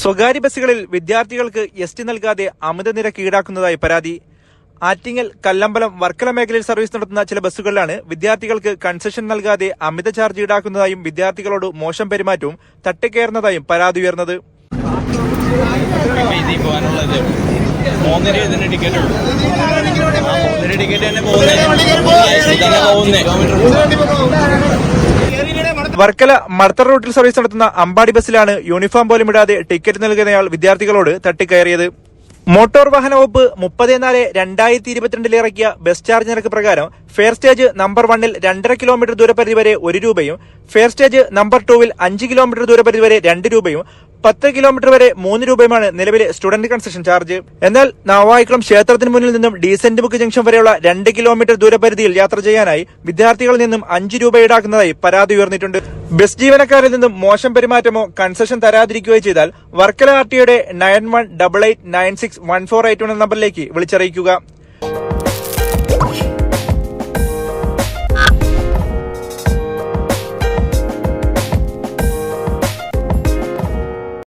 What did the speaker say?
സ്വകാര്യ ബസ്സുകളിൽ വിദ്യാർത്ഥികൾക്ക് എസ് ടി നൽകാതെ അമിത നിരക്ക് ഈടാക്കുന്നതായി പരാതി. ആറ്റിങ്ങൽ കല്ലമ്പലം വർക്കല മേഖലയിൽ സർവീസ് നടത്തുന്ന ചില ബസ്സുകളിലാണ് വിദ്യാർത്ഥികൾക്ക് കൺസെഷൻ നൽകാതെ അമിത ചാർജ് ഈടാക്കുന്നതായും വിദ്യാർത്ഥികളോട് മോശം പെരുമാറ്റവും തട്ടിക്കയറുന്നതായും പരാതി ഉയർന്നത്. ടിക്കറ്റ് തന്നെ പോകുന്നേ. വർക്കല മർത്തർ റൂട്ടിൽ സർവീസ് നടത്തുന്ന അമ്പാടി ബസ്സിലാണ് യൂണിഫോം പോലും ഇടാതെ ടിക്കറ്റ് നൽകുന്നയാൾ വിദ്യാർത്ഥികളോട് തട്ടിക്കയറിയത്. മോട്ടോർ വാഹന വകുപ്പ് മുപ്പത് നാല് രണ്ടായിരത്തി ഇരുപത്തിരണ്ടിൽ ഇറക്കിയ ബസ് ചാർജ് നിരക്ക് പ്രകാരം ഫെയർ സ്റ്റേജ് നമ്പർ വണ്ണിൽ രണ്ടര കിലോമീറ്റർ ദൂരപരിധി വരെ ഒരു രൂപയും ഫെയർ സ്റ്റേജ് നമ്പർ ടൂവിൽ അഞ്ച് കിലോമീറ്റർ ദൂരപരിധി വരെ രണ്ട് രൂപയും പത്ത് കിലോമീറ്റർ വരെ മൂന്ന് രൂപയുമാണ് നിലവിലെ സ്റ്റുഡന്റ് കൺസെഷൻ ചാർജ്. എന്നാൽ നാവായിക്കുളം ക്ഷേത്രത്തിന് മുന്നിൽ നിന്നും ഡീസന്റ് ബുക്ക് ജംഗ്ഷൻ വരെയുള്ള രണ്ട് കിലോമീറ്റർ ദൂരപരിധിയിൽ യാത്ര ചെയ്യാനായി വിദ്യാർത്ഥികളിൽ നിന്നും അഞ്ച് രൂപ ഈടാക്കുന്നതായി പരാതി ഉയർന്നിട്ടുണ്ട്. ബസ് ജീവനക്കാരിൽ നിന്നും മോശം പെരുമാറ്റമോ കൺസെഷൻ തരാതിരിക്കുകയോ ചെയ്താൽ വർക്കല ആർ ടിയുടെ nine one double eight nine six one four eight one നമ്പറിലേക്ക് വിളിച്ചറിയിക്കുക.